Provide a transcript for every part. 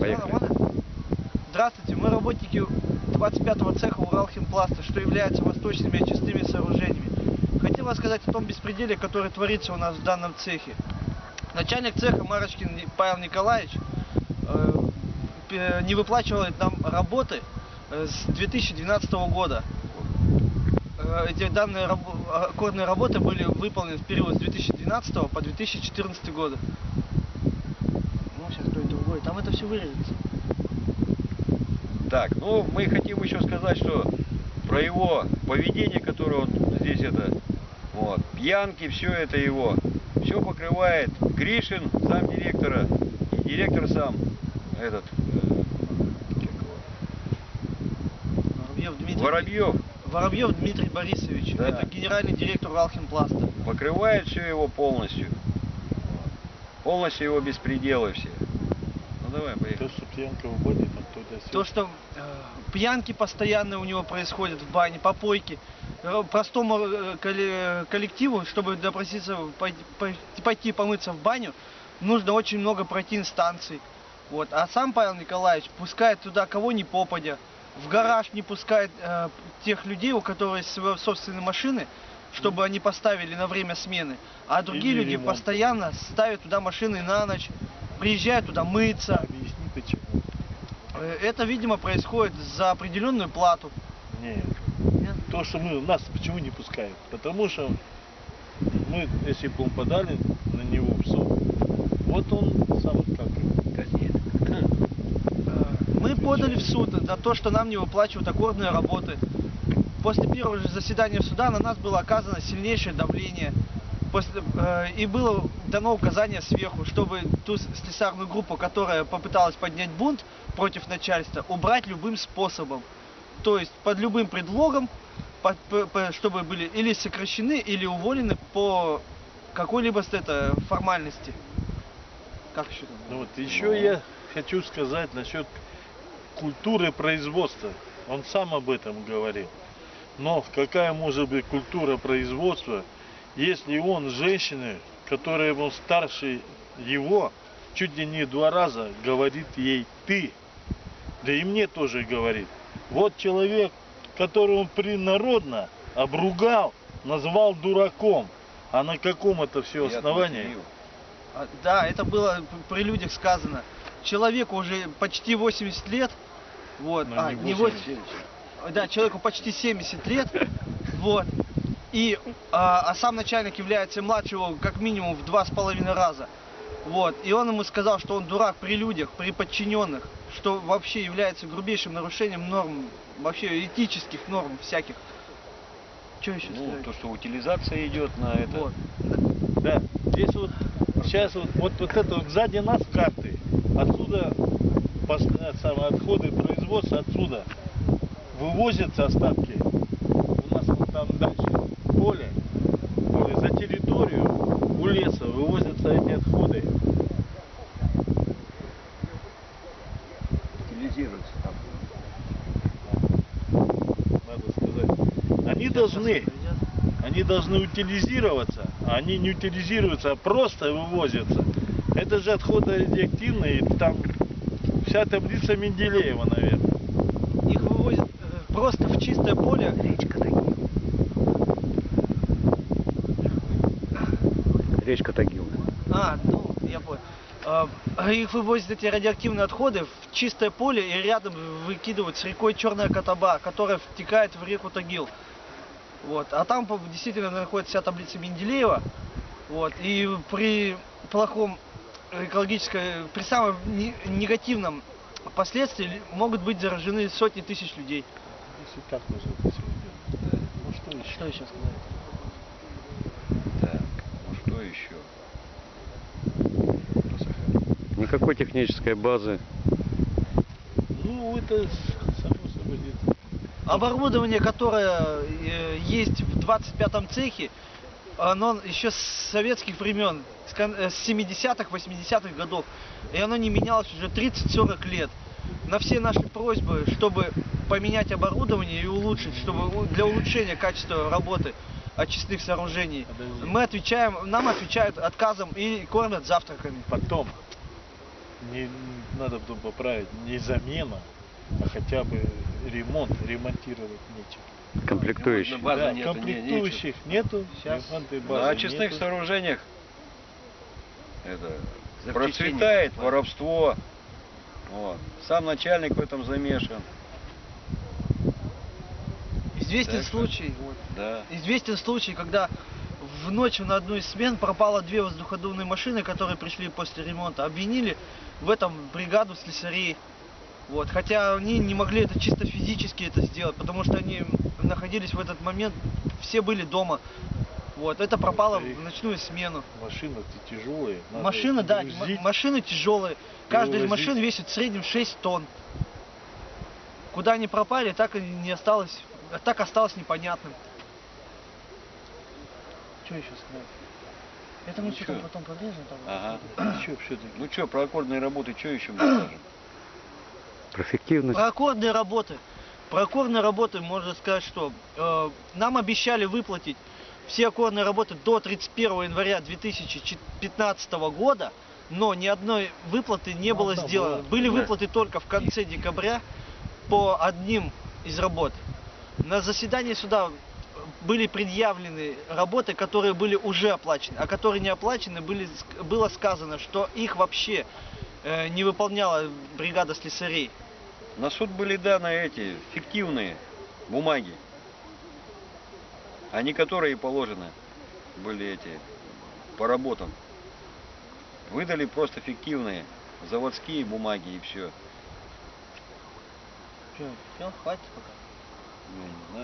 Поехали. Здравствуйте, мы работники 25-го цеха Уралхимпласта, что является восточными очистными сооружениями. Хотел рассказать о том беспределе, который творится у нас в данном цехе. Начальник цеха Марочкин Павел Николаевич э, не выплачивает нам работы э, с 2012 года. Э, Эти данные аккордные работы были выполнены в период с 2012 по 2014 годы. Сейчас кто другой. Там это все вырежется. Так, ну мы хотим еще сказать, что про его поведение, которое он здесь это, вот, пьянки, все это его, все покрывает Гришин, сам директора, и директор сам, этот, э, Воробьев Дмитрий, Воробьев, Воробьев Дмитрий Борисович. Да. Это генеральный директор Уралхимпласта. покрывает все его полностью, полностью его беспределы все. Ну давай, поехали. То, что пьянка в бане, там туда То, что э, пьянки постоянные у него происходят в бане, попойки. Э, Простому э, колле- коллективу, чтобы допроситься, пойти, пойти- помыться в баню, нужно очень много пройти инстанций. Вот. А сам Павел Николаевич пускает туда кого ни попадя. В гараж не пускает э, тех людей, у которых есть свои собственные машины, чтобы они поставили на время смены. А другие Или люди ремонт. постоянно ставят туда машины на ночь, приезжают туда мыться. Объясни почему. Э, Это, видимо, происходит за определенную плату. Нет. Нет? То, что мы, нас почему не пускают? Потому что мы, если бы мы подали на него в суд, вот он сам как Э, Мы подали в суд за то, что нам не выплачивают аккордные работы. После первого же заседания суда на нас было оказано сильнейшее давление. После, э, и было дано указание сверху, чтобы ту слесарную группу, которая попыталась поднять бунт против начальства, убрать любым способом. То есть под любым предлогом, под- п- п- чтобы были или сокращены, или уволены по какой-либо это, формальности. Как еще там? Ну вот еще я хочу сказать насчет культуры производства. Он сам об этом говорил. Но какая может быть культура производства, если он женщины, которая ему старше его, чуть ли не два раза говорит ей ты. Да и мне тоже говорит. Вот человек, которого он принародно обругал, назвал дураком. А на каком это все основании? А, Да, это было при людях сказано. Человеку уже почти 80 лет. Вот, Ну, а, не 80. 80. Да, человеку почти 70 лет. Вот. И, а, а сам начальник является младше его как минимум в два с половиной раза. Вот. И он ему сказал, что он дурак при людях, при подчиненных, что вообще является грубейшим нарушением норм, вообще этических норм всяких. Что еще Ну, сказать? то, что утилизация идет на это. Вот. Да, здесь вот сейчас вот, вот, вот это вот сзади нас карты. Отсюда самые отходы производства отсюда вывозятся остатки. У нас вот там дальше поле, поле за территорию у леса вывозятся эти отходы. Утилизируется там. Надо сказать. Они должны, они должны утилизироваться, а они не утилизируются, а просто вывозятся. Это же отходы радиоактивные, там вся таблица Менделеева, наверное. Просто в чистое поле. Речка Тагил. Речка Тагил. А, ну, я понял. А, а их вывозят эти радиоактивные отходы в чистое поле и рядом выкидывают с рекой Черная Котоба, которая втекает в реку Тагил. Вот. А там действительно находится вся таблица Менделеева. Вот. И при плохом экологическом, при самом не- негативном последствии могут быть заражены сотни тысяч людей. Если так нужно это всё делать. Ну что еще? Что еще сказать? Так, ну что еще? Никакой технической базы. Ну, это само собой где-то. Оборудование, которое э, есть в 25-м цехе, оно еще с советских времен, с, кон- э, с 70-х, 80-х годов. И оно не менялось уже 30-40 лет. На все наши просьбы, чтобы поменять оборудование и улучшить, чтобы для улучшения качества работы очистных сооружений, мы отвечаем, нам отвечают отказом и кормят завтраками. Потом. не надо бы поправить, не замена, а хотя бы ремонт, ремонтировать нечего. Комплектующие. Ремонтная база да, нету, не, комплектующих нету, Щас. ремонтной На базы очистных нету. сооружениях это процветает не воровство. Вот. Сам начальник в этом замешан. Известен Так случай, вот, Да. известен случай, когда в ночь на одну из смен пропало две воздуходувные машины, которые пришли после ремонта. Обвинили в этом бригаду слесарей. Вот. Хотя они не могли это чисто физически это сделать, потому что они находились в этот момент, все были дома. Вот. Это пропало Это их- в ночную смену. Машины-то тяжелые. надо Машины, да, машины тяжелые. Каждая из машин весит в среднем 6 тонн. Куда они пропали, так и не осталось, так осталось непонятным. Что еще сказать? Это мы Ну что-то потом подрежем там. Ага. Еще все-таки. Ну что, про аккордные работы, что еще мы скажем? Про эффективность. Про аккордные работы. Про аккордные работы можно сказать, что э, нам обещали выплатить все аккордные работы до 31 января 2015 года, но ни одной выплаты не Ну, было сделано. Были Да. выплаты только в конце декабря по одним из работ. На заседании суда были предъявлены работы, которые были уже оплачены, а которые не оплачены, были, было сказано, что их вообще э, не выполняла бригада слесарей. На суд были даны эти фиктивные бумаги, а не которые положены были эти по работам. Выдали просто фиктивные заводские бумаги и все. Все, хватит пока.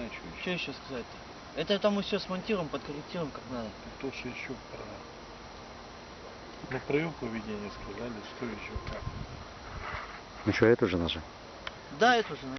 Знаю, что еще. Что еще сказать-то? Это там мы все смонтируем, подкорректируем как надо. То, что еще про... Ну, про его поведение сказали, что еще как. Ну что, это же наше. Да, это уже.